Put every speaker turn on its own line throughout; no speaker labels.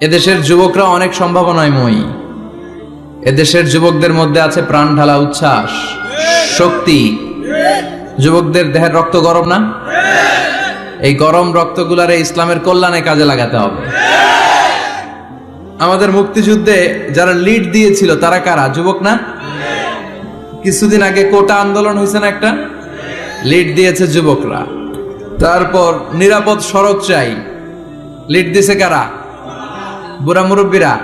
এদেশের যুবকরা অনেক সম্ভাবনায় মই। এদেশের যুবকদের মধ্যে আছে প্রাণ ঢালা উচ্ছ্বাস, শক্তি। যুবকদের দেহের রক্ত গরম না? এই গরম রক্তগুলারে ইসলামের কল্যাণে কাজে লাগাতে হবে। আমাদের মুক্তিযুদ্ধে যারা লিড দিয়েছিল, তারা কারা? যুবক না? কিছুদিন আগে কোটা আন্দোলন হয়েছে না একটা? লিড দিয়েছে যুবকরা। তারপর নিরাপদ সড়ক চাই। লিড দিছে কারা? বুড়া মুরব্বীরা,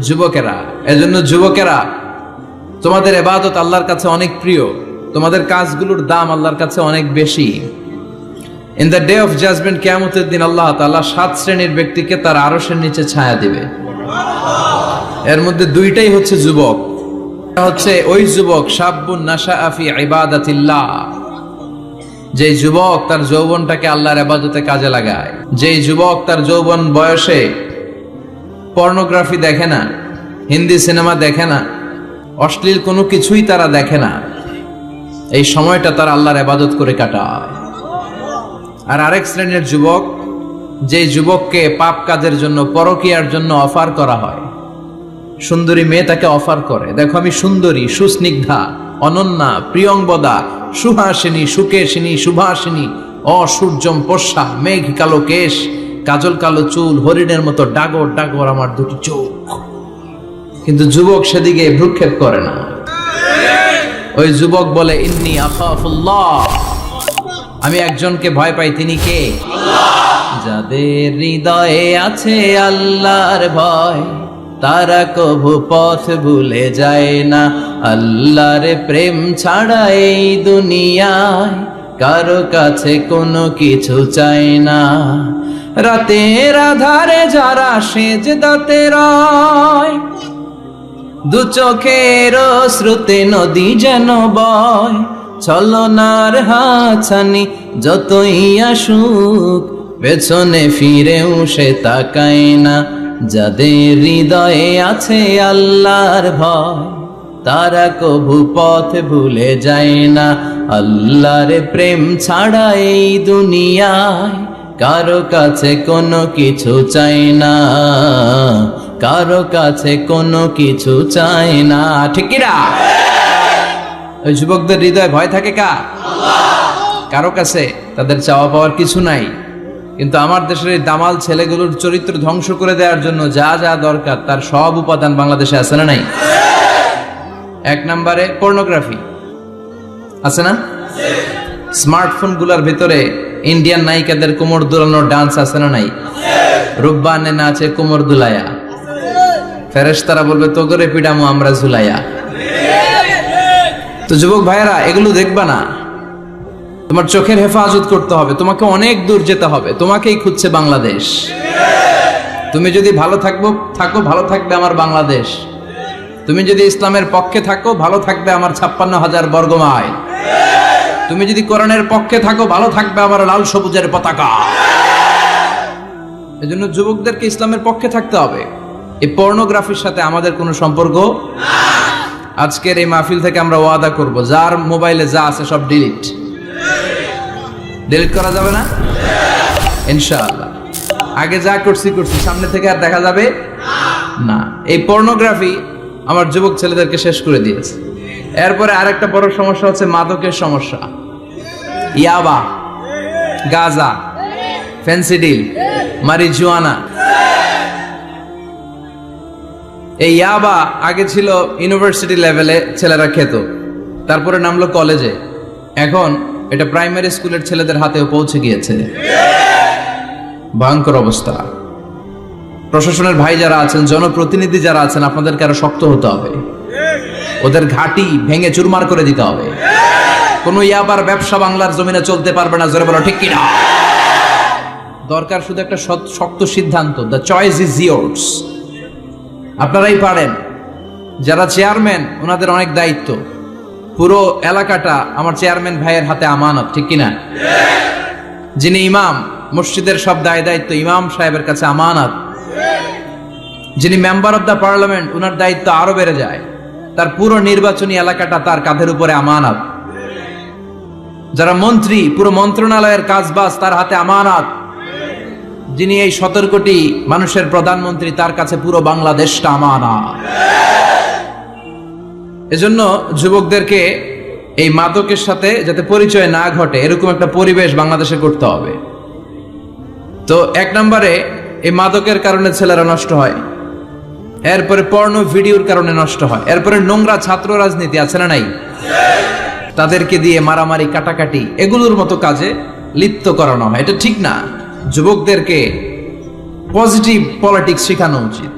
যুবকেরা, এজন্য যুবকেরা, তোমাদের এবাদত আল্লাহর কাছে অনেক প্রিয়, তোমাদের কাজগুলোর দাম আল্লাহর কাছে অনেক বেশি। In the day of judgement কেয়ামতের দিন আল্লাহ তাআলা সাত শ্রেণির ব্যক্তিকে তার আরশের নিচে ছায়া দিবে। এর মধ্যে দুইটাই হচ্ছে যুবক। হচ্ছে ওই যুবক, সাব্বুন নাশা আফি ইবাদাতিল্লাহ। যে যুবক তার যৌবনটাকে আল্লাহর আবাদতে কাজে লাগায়। যে যুবক তার যৌবন বয়সে পর্নোগ্রাফি দেখে না, হিন্দি সিনেমা দেখে না, অশ্লীল কোনো কিছুই তারা দেখে না। এই সময়টা তারা আল্লাহর আবাদত করে কাটায়। আর আরেক শ্রেণির যুবক, যে যুবককে পাপ কাজের জন্য, পরকিয়ার জন্য অফার করা হয়। সুন্দরী মেয়ে তাকে অফার করে। দেখো আমি সুন্দরী, সুস্নিগ্ধা, অনন্যা প্রিয়ংবদা সুহাসিনী, সুকেশিনী সুভাসিনী অসূর্যম পোষা, মেঘ কালো কেশ কাজল কালো চুল, হরিণের মতো ডাগর ডাগর আমার দুটি চোখ। কিন্তু যুবক সেদিকে ভ্রুক্ষেপ করে না। ওই যুবক বলে, ইন্নি আমি একজনকে ভয় পাই, তিনি কে? যাদের হৃদয়ে আছে আল্লাহর ভয়, তারা কভু পথ ভুলে যায় না। আল্লাহর প্রেম ছাড়া এই দুনিয়ায় কারও কাছে কোনো কিছু চাই না। রাতের আধারে যারা সেজ দাতে দু চোখের শ্রুতে নদী যেন বয়। ছলনার হাছানি যতই আসুক, পেছনে ফিরেও সে তাকায় না। যাদের হৃদয়ে আছে আল্লাহর ভয়, তারা কভু পথ ভুলে যায় না। আল্লাহর প্রেম ছাড়া এই দুনিয়ায় কারও কাছে কোনো কিছু চাই না। কারও কাছে কোনো কিছু চাই না। ঠিক কিরা ওই যুবকদের হৃদয়ে ভয় থাকে কা কারও কাছে তাদের চাওয়া পাওয়ার কিছু নাই। কিন্তু আমার দেশের এই দামাল ছেলেগুলোর চরিত্র ধ্বংস করে দেওয়ার জন্য যা যা দরকার তার সব উপাদান বাংলাদেশে আছে না নাই? এক নম্বরে পর্নোগ্রাফি আছে না? স্মার্টফোনগুলার ভিতরে ইন্ডিয়ান নায়িকাদের কোমর দুলানোর ডান্স আছে না নাই? রূপবানে নাচে কোমর দুলায়া। ফেরেশতারা বলবে তোগরে পিডামো, আমরা ঝুলাইয়া তো যুবক ভাইয়েরা, এগুলো দেখবা না। তোমার চোখের হেফাজত করতে হবে। তোমাকে অনেক দূর যেতে হবে। তোমাকেই খুঁজছে বাংলাদেশ। তুমি যদি ভালো থাকব, থাকো, ভালো থাকবে আমার বাংলাদেশ। তুমি যদি ইসলামের পক্ষে থাকো, ভালো থাকবে আমার ছাপ্পান্ন হাজার বর্গমায়। তুমি যদি কোরআনের পক্ষে থাকো, ভালো থাকবে আমার লাল সবুজের পতাকা। এজন্য যুবকদেরকে ইসলামের পক্ষে থাকতে হবে। এই পর্নোগ্রাফির সাথে আমাদের কোনো সম্পর্ক আজকের এই মাহফিল থেকে আমরা ওয়াদা করব, যার মোবাইলে যা আছে সব ডিলিট ডিলিট করা যাবে না? ইনশাআল্লাহ। আগে যা করছি করছি। সামনে থেকে আর দেখা যাবে না। এই পর্নোগ্রাফি আমার যুবক ছেলেদেরকে শেষ করে দিয়েছে। এরপরে আরেকটা বড় সমস্যা হচ্ছে মাদকের সমস্যা। ইয়াবা, গাজা ফেন্সিডিল মারিজুয়ানা এই ইয়াবা আগে ছিল ইউনিভার্সিটি লেভেলে ছেলেরা খেত, তারপরে নামলো কলেজে এখন এটা প্রাইমারি স্কুলের ছেলেদের হাতেও পৌঁছে গিয়েছে। ভয়ঙ্কর অবস্থা। প্রশাসনের ভাই যারা আছেন, জনপ্রতিনিধি যারা আছেন, আপনাদেরকে আরও শক্ত হতে হবে। ওদের ঘাটি ভেঙে চুরমার করে দিতে হবে। কোন ইয়াবার ব্যবসা বাংলার জমিনে চলতে পারবে না, জোরে বলো, ঠিক কিনা? দরকার শুধু একটা শক্ত সিদ্ধান্ত দ্য চয়েস ইজ ইয়ার্স আপনারাই পারেন। যারা চেয়ারম্যান ওনাদের অনেক দায়িত্ব। পুরো এলাকাটা আমার চেয়ারম্যান ভাইয়ের হাতে আমানত, ঠিক কিনা? যিনি ইমাম, মসজিদের সব দায় দায়িত্ব ইমাম সাহেবের কাছে আমানত। যিনি মেম্বার অব দ্য পার্লামেন্ট ওনার দায়িত্ব আরও বেড়ে যায়। তার পুরো নির্বাচনী এলাকাটা তার কাঁধের উপরে আমানত। যারা মন্ত্রী, পুরো মন্ত্রণালয়ের কাজবাজ তার হাতে আমানত। যিনি এই সতেরো কোটি মানুষের প্রধানমন্ত্রী, তার কাছে পুরো বাংলাদেশটা আমানা এজন্য যুবকদেরকে এই মাদকের সাথে যাতে পরিচয় না ঘটে, এরকম একটা পরিবেশ বাংলাদেশে করতে হবে। তো এক নম্বরে এই মাদকের কারণে ছেলেরা নষ্ট হয়। এরপরে পর্ণ ভিডিওর কারণে নষ্ট হয়। এরপরে নোংরা ছাত্র রাজনীতি আছে না নাই? তাদেরকে দিয়ে মারামারি, কাটাকাটি, এগুলোর মতো কাজে লিপ্ত করানো হয়। এটা ঠিক না। যুবকদেরকে পজিটিভ পলিটিক্স শেখানো উচিত।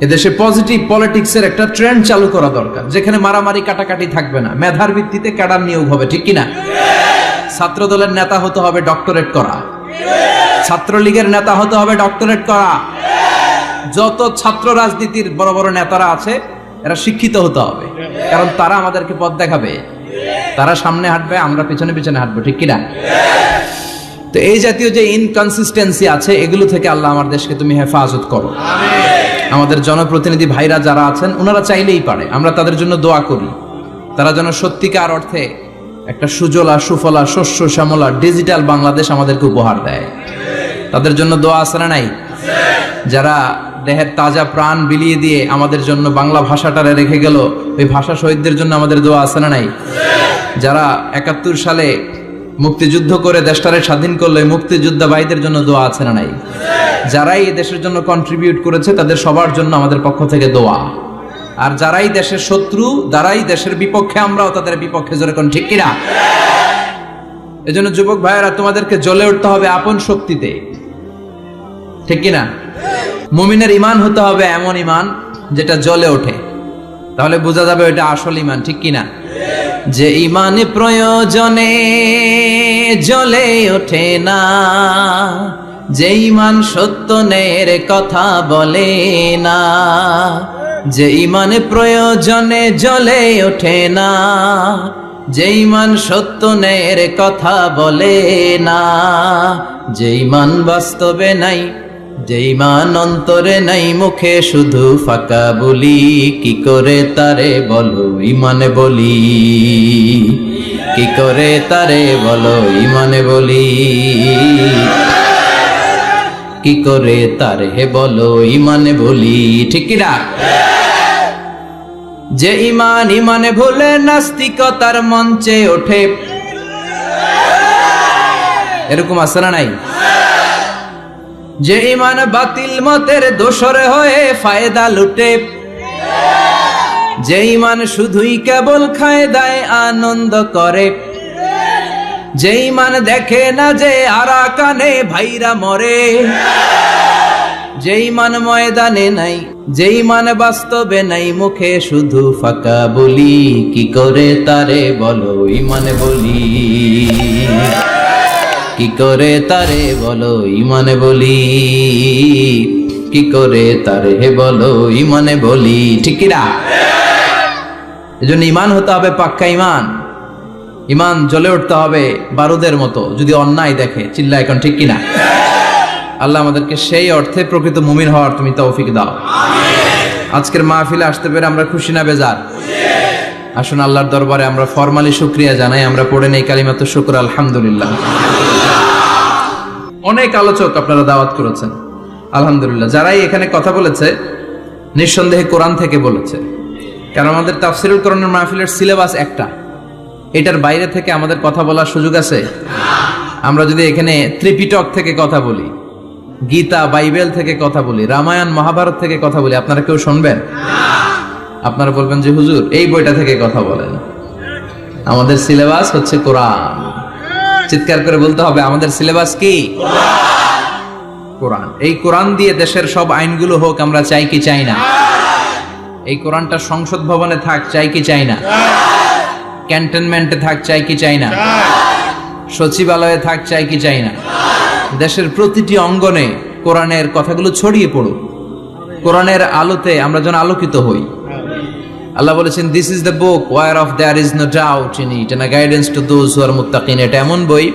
এদেশে পজিটিভ পলিটিক্সের একটা ট্রেন্ড চালু করা দরকার, যেখানে মারামারি, কাটাকাটি থাকবে না। মেধার ভিত্তিতে ক্যাডার নিয়োগ হবে, ঠিক কিনা? ছাত্র দলের নেতা হতে হবে ডক্টরেট করা। ছাত্রলীগের নেতা হতে হবে ডক্টরেট করা। যত ছাত্র রাজনীতির বড় বড় নেতারা আছে, এরা শিক্ষিত হতে হবে। কারণ তারা আমাদেরকে পথ দেখাবে। তারা সামনে হাঁটবে, আমরা পিছনে পিছনে হাঁটবো, ঠিক কিনা? তো এই জাতীয় যে ইনকনসিস্টেন্সি আছে, এগুলো থেকে আল্লাহ আমার দেশকে তুমি হেফাজত করো। আমাদের জনপ্রতিনিধি ভাইরা যারা আছেন, ওনারা চাইলেই পারে। আমরা তাদের জন্য দোয়া করি। তারা যেন সত্যিকার অর্থে একটা সুজলা, সুফলা, শস্য, শ্যামলা ডিজিটাল বাংলাদেশ আমাদেরকে উপহার দেয়। তাদের জন্য দোয়া আছে না নাই? যারা দেহের তাজা প্রাণ বিলিয়ে দিয়ে আমাদের জন্য বাংলা ভাষাটারে রেখে গেল, ওই ভাষা শহীদদের জন্য আমাদের দোয়া আছে না নাই? যারা একাত্তর সালে মুক্তিযুদ্ধ করে দেশটারে স্বাধীন করল মুক্তিযোদ্ধা ভাইদের জন্য দোয়া আছে না নাই? যারাই দেশের জন্য কন্ট্রিবিউট করেছে, তাদের সবার জন্য আমাদের পক্ষ থেকে দোয়া। আর যারাই দেশের শত্রু, যারাই দেশের বিপক্ষে, আমরাও তাদের বিপক্ষে জোরে কোন ঠিক কিনা? এজন্য যুবক ভাইয়েরা, তোমাদেরকে জ্বলে উঠতে হবে আপন শক্তিতে। ঠিক কিনা? মুমিনের ইমান হতে হবে এমন ইমান যেটা জ্বলে ওঠে। তাহলে বোঝা যাবে ওইটা আসল ইমান ঠিক কিনা? যে ইমান প্রয়োজনে জ্বলে ওঠে না, যে ইমান সত্যনের কথা বলে না, যে ইমান প্রয়োজনে জ্বলে ওঠে না, যে ইমান সত্যনের কথা বলে না, যে ইমান বাস্তবে নাই যে ইমান অন্তরে নাই মুখে শুধু ফাঁকা বলি, কি করে তারে বলো ইমানে বলি? কি করে তারে বলো ইমানে বলি? কি করে তারে বলো ইমানে বলি? ঠিক কিনা যে ইমান ইমানে ভুলে নাস্তিকতার মঞ্চে ওঠে। এরকম আছে না নাই? যে ইমান বাতিল মতের দোসর হয়ে ফায়দা লুটে। যে ইমান শুধুই কেবল খায়দায় আনন্দ করে। যে ইমান দেখে না যে আরা কানে ভাইরা মরে। যে ইমান ময়দানে নাই, যে ইমান বাস্তবে নাই, মুখে শুধু ফাঁকা বলি, কি করে তারে বলো ইমান বলি? কি করে তারে বলো ইমানে বলি? কি করে তারে বলো ইমানে বলি? ঠিক না? এজন্য ইমান হতে হবে পাক্কা ইমান। ইমান জ্বলে উঠতে হবে বারুদের মতো, যদি অন্যায় দেখে চিল্লা এখন ঠিক কিনা আল্লাহ আমাদেরকে সেই অর্থে প্রকৃত মুমিন হওয়ার তুমি তৌফিক দাও। আজকের মাহফিলে আসতে পেরে আমরা খুশি না বেজার? আসুন আল্লাহর দরবারে আমরা ফরমালি শুক্রিয়া জানাই, আমরা পড়ে নেই কালিমাত শুক্র, আলহামদুলিল্লাহ। অনেক আলোচক আপনারা দাওয়াত করেছেন। আলহামদুলিল্লাহ, যারাই এখানে কথা বলেছে, নিঃসন্দেহে কোরআন থেকে বলেছে। কারণ আমাদের তাফসিরুল কোরআনের মাহফিলের সিলেবাস একটা। এটার বাইরে থেকে আমাদের কথা বলার সুযোগ আছে? আমরা যদি এখানে ত্রিপিটক থেকে কথা বলি, গীতা, বাইবেল থেকে কথা বলি, রামায়ণ, মহাভারত থেকে কথা বলি, আপনারা কেউ শুনবেন? আপনারা বলবেন যে, হুজুর, এই বইটা থেকে কথা বলেন। আমাদের সিলেবাস হচ্ছে কোরআন। চিৎকার করে বলতে হবে, আমাদের সিলেবাস কি? কোরআন। এই কোরআন দিয়ে দেশের সব আইনগুলো হোক, আমরা চাই কি চাই না? এই কোরআনটা সংসদ ভবনে থাক, চাই কি চাই না? ক্যান্টনমেন্টে থাক, চাই কি চাই না? সচিবালয়ে থাক, চাই কি চাই না? দেশের প্রতিটি অঙ্গনে কোরআনের কথাগুলো ছড়িয়ে পড়ুক। কোরআনের আলোতে আমরা যেন আলোকিত হই। আল্লাহ বলেছেন this is the book whereof there is no doubt in it and guidance to those who are মুত্তাকিন এটা এমন বই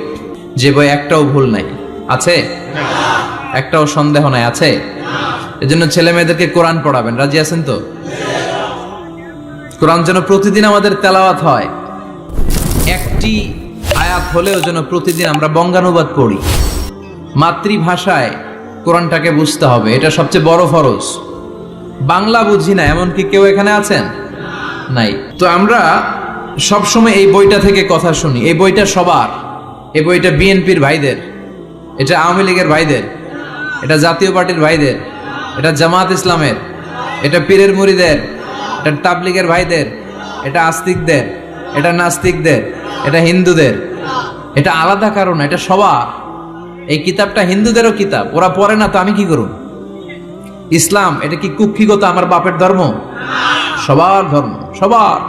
যে বই একটাও ভুল নাই। আছে? একটাও সন্দেহ নাই। আছে? এজন্য ছেলে মেয়েদেরকে কোরআন পড়াবেন। রাজি আছেন তো? কোরআন যেন প্রতিদিন আমাদের তেলাওয়াত হয়। একটি আয়াত হলেও যেন প্রতিদিন আমরা বঙ্গানুবাদ পড়ি। মাতৃভাষায় কোরআনটাকে বুঝতে হবে। এটা সবচেয়ে বড় ফরজ। বাংলা বুঝি না এমন কি কেউ এখানে আছেন? নাই। তো আমরা সবসময় এই বইটা থেকে কথা শুনি। এই বইটা সবার। এই বইটা বিএনপির ভাইদের। এটা আওয়ামী লীগের ভাইদের। এটা জাতীয় পার্টির ভাইদের। এটা জামাত ইসলামের। এটা পীরের মুড়িদের। এটা তাবলিগের ভাইদের। এটা আস্তিকদের। এটা নাস্তিকদের। এটা হিন্দুদের। এটা আলাদা কারণ, এটা সবার। এই কিতাবটা হিন্দুদেরও কিতাব। ওরা পড়ে না, তো আমি কি করব ইসলাম, এটা কি কুক্ষিগত আমার বাপের ধর্ম? সবার ধর্ম। সবার।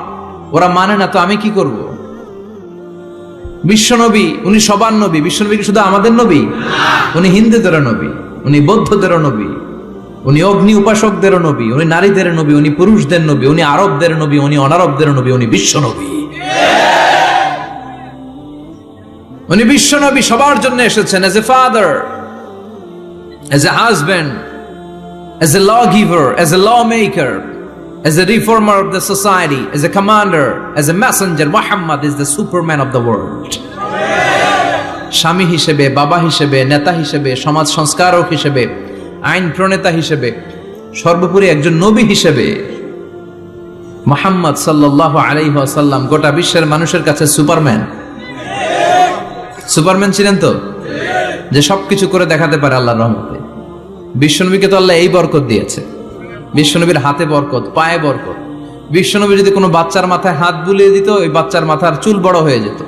ওরা মানে না তো আমি কি করব? বিশ্বনবী উনি সবার নবী। বিশ্বনবী কি শুধু আমাদের নবী? উনি হিন্দুদেরও নবী উনি বৌদ্ধদেরও নবী উনি অগ্নি উপাসকদেরও নবী উনি নারীদের নবী উনি পুরুষদের নবী উনি আরবদের নবী উনি অনারবদের নবী উনি বিশ্ব নবী। উনি বিশ্ব নবী সবার জন্য এসেছেন as a father as a husband as a lawgiver, as a lawmaker, as a reformer of the society, as a commander, as a messenger, Muhammad is the superman of the world. স্বামী হিসেবে বাবা হিসেবে নেতা হিসেবে সমাজ সংস্কারক হিসেবে আইন প্রণেতা হিসেবে সর্বোপরি একজন নবী হিসেবে মোহাম্মদ সাল্লাহ আলাইহাল্লাম গোটা বিশ্বের মানুষের কাছে সুপারম্যান। সুপারম্যান ছিলেন তো? যে সবকিছু করে দেখাতে পারে আল্লাহর রহমতে। বিশ্বনবীকে তো আল্লাহ এই বরকত দিয়েছে। বিশ্বনবীর হাতে বরকত, পায়ে বরকত। বিশ্বনবী যদি কোনো বাচ্চার মাথায় হাত বুলিয়ে দিত, ওই বাচ্চার মাথার চুল বড় হয়ে যেত।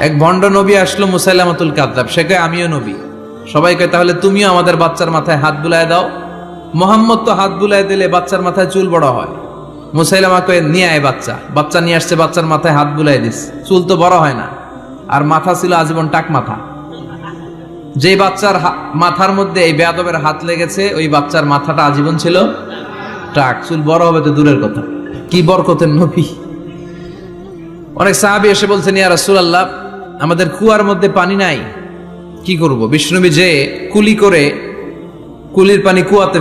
এক ভণ্ড নবী আসলো মুসাইলামাতুল কাদ্দাব। সে কয়, আমিও নবী। সবাই কয়, তাহলে তুমিও আমাদের বাচ্চার মাথায় হাত বুলায় দাও। মোহাম্মদ তো হাত বুলায় দিলে বাচ্চার মাথায় চুল বড় হয়। মুসাইলামা কয়ে, নিয়ে আয় বাচ্চা। বাচ্চা নিয়ে আসছে, বাচ্চার মাথায় হাত বুলাই দিস। চুল তো বড় হয় না। আর মাথা ছিল আজীবন টাক মাথা। যে বাচ্চার মাথার মধ্যে এই বেয়াদবের হাত লেগেছে, ওই বাচ্চার মাথাটা আজীবন ছিল টাক চুল বড় হবে তো দূরের কথা। কি বরকতের নবী। অনেক সাহাবি এসে বলছেন, ইয়া রাসূলুল্লাহ, আমাদের কুয়ার মধ্যে পানি নাই। কি করব? বিষ্ণুবী যে কুলি করে কুলির পানি কুয়াতে